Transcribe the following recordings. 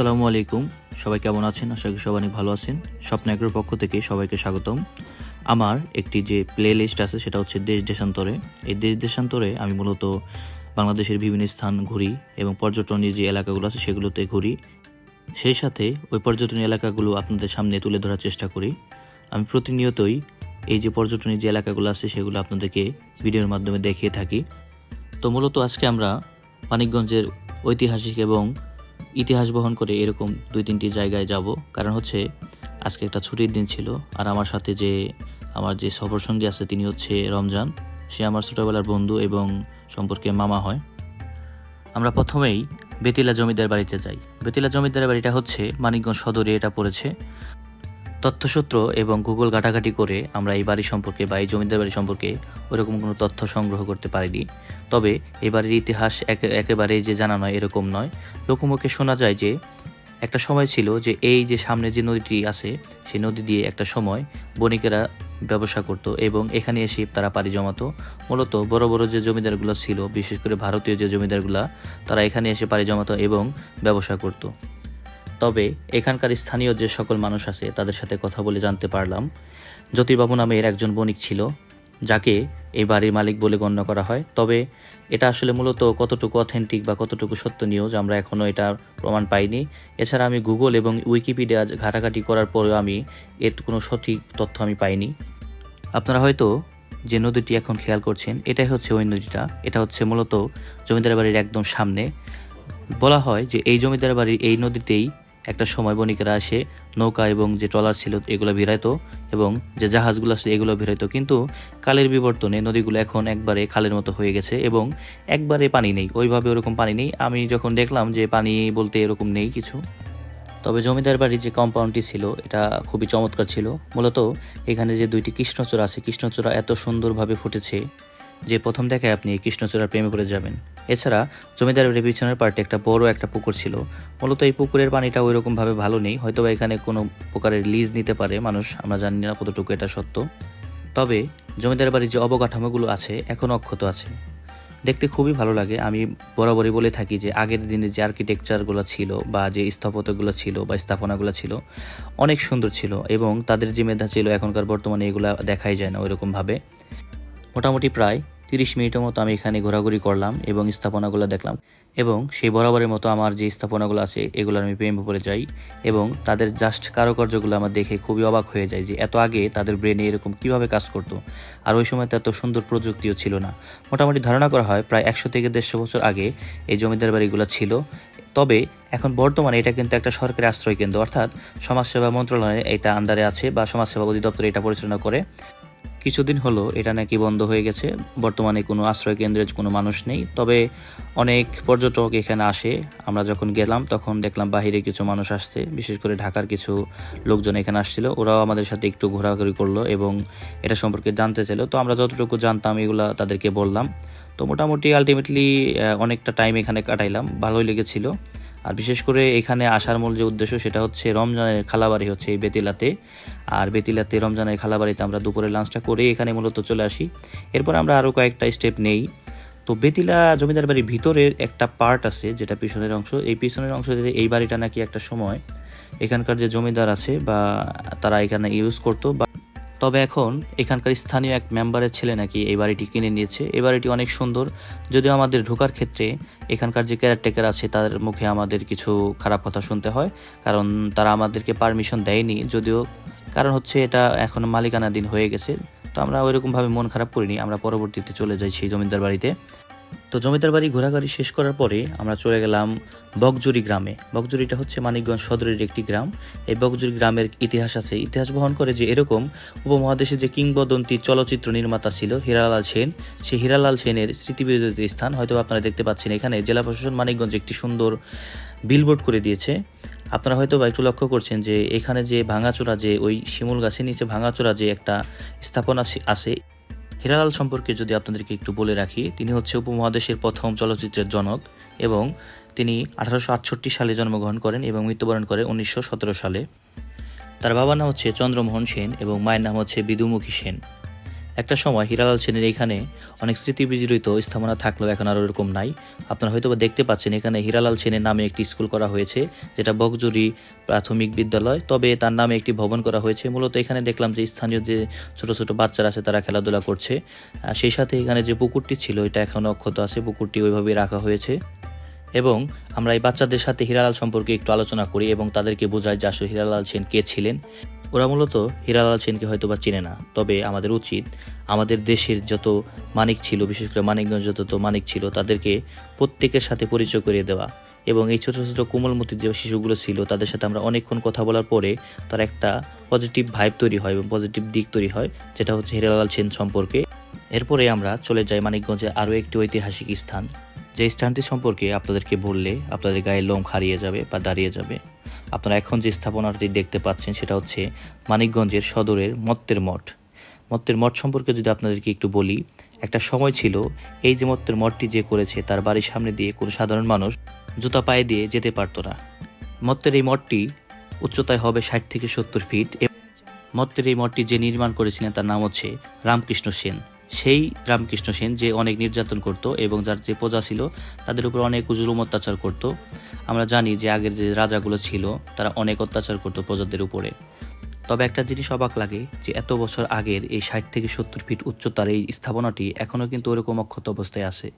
আসসালামু আলাইকুম। সবাই কেমন আছেন? আশা করি সবাই ভালো আছেন। স্বপ্ন এগ্রোর পক্ষ থেকে সবাইকে স্বাগতম। আমার একটি যে প্লে লিস্ট আছে, সেটা হচ্ছে দেশ দেশান্তরে। এই দেশ দেশান্তরে আমি মূলত বাংলাদেশের বিভিন্ন স্থান ঘুরি এবং পর্যটনের যে এলাকাগুলো আছে, সেগুলোতে ঘুরি। সেই সাথে ওই পর্যটন এলাকাগুলো আপনাদের সামনে তুলে ধরার চেষ্টা করি। আমি প্রতিনিয়তই এই যে পর্যটনের যে এলাকাগুলো আছে, সেগুলো আপনাদেরকে ভিডিওর মাধ্যমে দেখিয়ে থাকি। তো মূলত আজকে আমরা মানিকগঞ্জের ঐতিহাসিক এবং ইতিহাস বহন করে এরকম দুই তিনটি জায়গায় যাব। কারণ হচ্ছে, আজকে একটা ছুটির দিন ছিল, আর আমার সাথে যে, আমার যে সফর সঙ্গী আছে, তিনি হচ্ছে রমজান। সে আমার ছোটবেলার বন্ধু এবং সম্পর্কে মামা হয়। আমরা প্রথমেই বেতিলা জমিদার বাড়িতে যাই। বেতিলা জমিদার বাড়িটা হচ্ছে মানিকগঞ্জ সদরে এটা পড়েছে। তথ্যসূত্র এবং গুগল ঘাটাঘাটি করে আমরা এই বাড়ি সম্পর্কে বা এই জমিদার বাড়ি সম্পর্কে ওরকম কোনো তথ্য সংগ্রহ করতে পারিনি। তবে এই বাড়ির ইতিহাস একে- একেবারে যে জানা নয়, এরকম নয়। লোকমুখে শোনা যায় যে একটা সময় ছিল যে এই যে সামনে যে নদীটি আছে সেই নদী দিয়ে একটা সময় বণিকেরা ব্যবসা করত এবং এখানে এসে তারা পাড়ি জমাতো। মূলত বড় বড় যে জমিদারগুলো ছিল, বিশেষ করে ভারতীয় যে জমিদারগুলা, তারা এখানে এসে পাড়ি জমাতো এবং ব্যবসা করত। তবে এখানকার স্থানীয় যে সকল মানুষ আছে, তাদের সাথে কথা বলে জানতে পারলাম। জ্যোতিবাবু নামের একজন বণিক ছিল, যাকে এই বাড়ির মালিক বলে গণ্য করা হয়। তবে এটা আসলে মূলত কতটুকু অথেন্টিক বা কতটুকু সত্য নিউজ আমরা এখনও এটার প্রমাণ পাইনি। এছাড়া আমি গুগল এবং উইকিপিডিয়া ঘাটাঘাটি করার পরেও আমি এর কোনো সঠিক তথ্য আমি পাইনি। আপনারা হয়তো যে নদীটি এখন খেয়াল করছেন, এটাই হচ্ছে ওই নদীটা। এটা হচ্ছে মূলত জমিদার বাড়ির একদম সামনে। বলা হয় যে এই জমিদার বাড়ির এই নদীতেই একটা সময় বণিকেরা আসে, নৌকা এবং যে ট্রলার ছিল এগুলো ভিড়াইতো এবং যে জাহাজগুলো আছে এগুলো ভিড়াইতো। কিন্তু কালের বিবর্তনে নদীগুলো এখন একবারে খালের মতো হয়ে গেছে এবং একবারে পানি নেই। ওইভাবে ওরকম পানি নেই। আমি যখন দেখলাম যে পানি বলতে এরকম নেই কিছু, তবে জমিদার বাড়ির যে কম্পাউন্ডটি ছিল, এটা খুবই চমৎকার ছিল। মূলত এখানে যে দুইটি কৃষ্ণচূড়া আছে, কৃষ্ণচূড়া এত সুন্দরভাবে ফুটেছে যে প্রথম দেখায় আপনি কৃষ্ণচূড়ার প্রেমে পড়ে যাবেন। এছাড়া জমিদার বাড়ির পিছনের পার্টে একটা বড় একটা পুকুর ছিল। মূলত এই পুকুরের পানিটা ওই রকমভাবে ভালো নেই হয়তো এখানে কোনো প্রকারের লিজ নিতে পারে, মানুষ আমরা জানি না কতটুকু এটা সত্য। তবে জমিদার বাড়ির যে অবকাঠামোগুলো আছে এখনও অক্ষত আছে। দেখতে খুবই ভালো লাগে। আমি বরাবরই বলে থাকি যে আগের দিনে যে আর্কিটেকচারগুলো ছিল বা যে স্থাপত্যগুলো ছিল বা স্থাপনাগুলো ছিল, অনেক সুন্দর ছিল এবং তাদের যে মেধা ছিল, এখনকার বর্তমানে এগুলা দেখাই যায় না ওইরকমভাবে। মোটামুটি প্রায় তিরিশ মিনিটের মতো আমি এখানে ঘোরাঘুরি করলাম এবং স্থাপনাগুলো দেখলাম। এবং সেই বরাবরের মতো আমার যে স্থাপনাগুলো আছে, এগুলো আমি প্রেমে পড়ে যাই এবং তাদের জাস্ট কারুকার্যগুলো আমার দেখে খুবই অবাক হয়ে যায় যে এত আগে তাদের ব্রেনে এরকম কীভাবে কাজ করতো। আর ওই সময় তো এত সুন্দর প্রযুক্তিও ছিল না। মোটামুটি ধারণা করা হয় প্রায় একশো থেকে দেড়শো বছর আগে এই জমিদার বাড়িগুলো ছিল। তবে এখন বর্তমানে এটা কিন্তু একটা সরকারি আশ্রয় কেন্দ্র অর্থাৎ সমাজসেবা মন্ত্রণালয়ে এটা আন্ডারে আছে বা সমাজসেবা অধিদপ্তর এটা পরিচালনা করে। কিছুদিন হলো এটা নাকি বন্ধ হয়ে গেছে। বর্তমানে কোনো আশ্রয় কেন্দ্রে কোনো মানুষ নেই। তবে অনেক পর্যটক এখানে আসে। আমরা যখন গেলাম তখন দেখলাম বাহিরে কিছু মানুষ আসছে। বিশেষ করে ঢাকার কিছু লোকজন এখানে আসছিল। ওরাও আমাদের সাথে একটু ঘোরাঘুরি করল এবং এটা সম্পর্কে জানতে চাইলো। তো আমরা যতটুকু জানতাম এগুলো তাদেরকে বললাম। তো মোটামুটি আলটিমেটলি অনেকটা টাইম এখানে কাটাইলাম। ভালোই লেগেছিল। আর বিশেষ করে এখানে আসার মূল যে উদ্দেশ্য সেটা হচ্ছে রমজানের খালাবাড়ি হচ্ছে এই বেতিলাতে। আর বেতিলাতে রমজানের খালাবাড়িতে আমরা দুপুরে লাঞ্চটা করে এখানে মূলত চলে আসি। এরপর আমরা আরও কয়েকটা স্টেপ নেই। তো বেতিলা জমিদার বাড়ির ভিতরের একটা পার্ট আছে যেটা পিছনের অংশ। এই পিছনের অংশ এই বাড়িটা নাকি একটা সময় এখানকার যে জমিদার আছে বা তারা এখানে ইউজ করতো বা তবে এখন এখানকার স্থানীয় এক মেম্বারের ছেলে নাকি এই বাড়িটি কিনে নিয়েছে। এই বাড়িটি অনেক সুন্দর, যদিও আমাদের ঢোকার ক্ষেত্রে এখানকার যে কেয়ারটেকার আছে তাদের মুখে আমাদের কিছু খারাপ কথা শুনতে হয়, কারণ তারা আমাদেরকে পারমিশন দেয়নি। যদিও কারণ হচ্ছে এটা এখন মালিকানাধীন হয়ে গেছে, তো আমরা ওইরকমভাবে মন খারাপ করিনি। আমরা পরবর্তীতে চলে যাই সেই জমিদার বাড়িতে। তো জমিদার বাড়ি ঘোরাঘুরি শেষ করার পরে আমরা চলে গেলাম বকজুরি গ্রামে। বকজুরিটা হচ্ছে মানিকগঞ্জ সদরের একটি গ্রাম। এই বকজুরি গ্রামের ইতিহাস আছে। ইতিহাস বহন করে যে এরকম উপমহাদেশে যে কিংবদন্তি চলচ্চিত্র নির্মাতা ছিল হীরালাল সেন, সেই হীরালাল সেনের স্মৃতিবিদিত স্থান হয়তো আপনারা দেখতে পাচ্ছেন। এখানে জেলা প্রশাসন মানিকগঞ্জ একটি সুন্দর বিলবোর্ড করে দিয়েছে। আপনারা হয়তো বা একটু লক্ষ্য করছেন যে এখানে যে ভাঙাচোরা যে ওই শিমুল গাছের নিচে ভাঙাচোরা যে একটা স্থাপনা আছে হিরালাল সম্পর্কে যদি আপনাদেরকে একটু বলে রাখি, তিনি হচ্ছে উপমহাদেশের প্রথম চলচ্চিত্রের জনক এবং তিনি আঠারোশো আটষট্টি সালে জন্মগ্রহণ করেন এবং মৃত্যুবরণ করেন উনিশশো সতেরো সালে। তার বাবার নাম হচ্ছে চন্দ্রমোহন সেন এবং মায়ের নাম হচ্ছে বিদুমুখী সেন। একটা সময় হিরালাল সেনের এখানে অনেক স্মৃতি বিজড়িত স্থাপনা থাকলেও এখন আর ওরকম নাই। আপনারা হয়তো দেখতে পাচ্ছেন, এখানে হিরালাল সেনের নামে একটি স্কুল করা হয়েছে, যেটা বকজুরি প্রাথমিক বিদ্যালয়। তবে তার নামে একটি ভবন করা হয়েছে। মূলত এখানে দেখলাম যে স্থানীয় যে ছোট ছোট বাচ্চারা আছে, তারা খেলাধুলা করছে। সেই সাথে এখানে যে পুকুরটি ছিল, এটা এখনও অক্ষত আছে। পুকুরটি ওইভাবেই রাখা হয়েছে। এবং আমরা এই বাচ্চাদের সাথে হিরালাল সম্পর্কে একটু আলোচনা করি এবং তাদেরকে বোঝাই যে আসলে হিরালাল সেন কে ছিলেন। ওরা মূলত হিরালাল সেনকে হয়তো বা চিনে না, তবে আমাদের উচিত আমাদের দেশের যত মানিক ছিল, বিশেষ করে মানিকগঞ্জ যত মানিক ছিল, তাদেরকে প্রত্যেকের সাথে পরিচয় করিয়ে দেওয়া এবং এই ছোট ছোট কোমলমতি যে শিশুগুলো ছিল, তাদের সাথে আমরা অনেকক্ষণ কথা বলার পরে তার একটা পজিটিভ ভাইব তৈরি হয় এবং পজিটিভ দিক তৈরি হয়, যেটা হচ্ছে হিরালাল সেন সম্পর্কে। এরপরে আমরা চলে যাই মানিকগঞ্জে আরও একটি ঐতিহাসিক স্থান। যে স্থানটি সম্পর্কে আপনাদেরকে বললে আপনাদের গায়ে লোম হারিয়ে যাবে বা দাঁড়িয়ে যাবে। আপনারা এখন যে স্থাপনাটি দেখতে পাচ্ছেন সেটা হচ্ছে মানিকগঞ্জের সদরের মত্তের মঠ। মত্তের মঠ সম্পর্কে যদি আপনাদেরকে একটু বলি, একটা সময় ছিল এই যে মত্তের মঠটি যে করেছে, তার বাড়ির সামনে দিয়ে কোনো সাধারণ মানুষ জুতা পায়ে দিয়ে যেতে পারতো না। মত্তের এই মঠটি উচ্চতায় হবে ষাট থেকে সত্তর ফিট মত্তের এই মঠটি যে নির্মাণ করেছিলেন তার নাম হচ্ছে রামকৃষ্ণ সেন। সেই রামকৃষ্ণ সেন যে অনেক নির্যাতন করত এবং যার যে প্রজা ছিল, তাদের উপর অনেক জুলুম অত্যাচার করত। আমরা জানি যে আগের যে রাজাগুলো ছিল, তারা অনেক অত্যাচার করত প্রজাদের উপরে। তবে একটা জিনিস অবাক লাগে যে এত বছর আগের এই ষাট থেকে সত্তর ফিট উচ্চতার এই স্থাপনাটি এখনও কিন্তু ওরকম অক্ষত অবস্থায় আছে।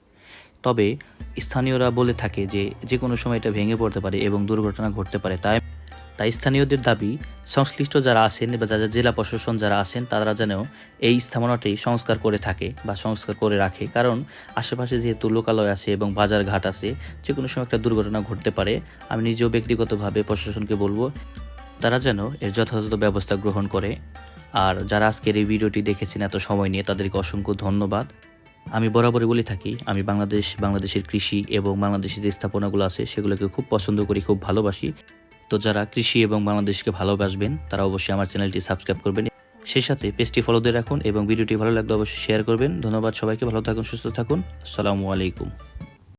তবে স্থানীয়রা বলে থাকে যে যে কোনো সময় এটা ভেঙে পড়তে পারে এবং দুর্ঘটনা ঘটতে পারে, তাই তাই স্থানীয়দের দাবি, সংশ্লিষ্ট যারা আছেন বা জেলা প্রশাসন যারা আছেন, তারা যেন এই স্থাপনাটি সংস্কার করে থাকে বা সংস্কার করে রাখে। কারণ আশেপাশে যেহেতু লোকালয় আছে এবং বাজার ঘাট আছে যে কোনো সময় একটা দুর্ঘটনা ঘটতে পারে। আমি নিজেও ব্যক্তিগতভাবে প্রশাসনকে বলব, তারা যেন এর যথাযথ ব্যবস্থা গ্রহণ করে। আর যারা আজকের এই ভিডিওটি দেখেছেন এত সময় নিয়ে, তাদেরকে অসংখ্য ধন্যবাদ। আমি বরাবরই বলে থাকি, আমি বাংলাদেশ, বাংলাদেশের কৃষি এবং বাংলাদেশের যে স্থাপনাগুলো আছে, সেগুলোকে খুব পছন্দ করি, খুব ভালোবাসি। তো যারা কৃষি এবং বাংলাদেশকে ভালোবাসবেন, তারা অবশ্যই আমার চ্যানেলটি সাবস্ক্রাইব করবেন। সেই সাথে পেজটি ফলো দিয়ে রাখুন এবং ভিডিওটি ভালো লাগলে অবশ্যই শেয়ার করবেন। ধন্যবাদ সবাইকে, ভালো থাকুন, সুস্থ থাকুন। আসসালামু আলাইকুম।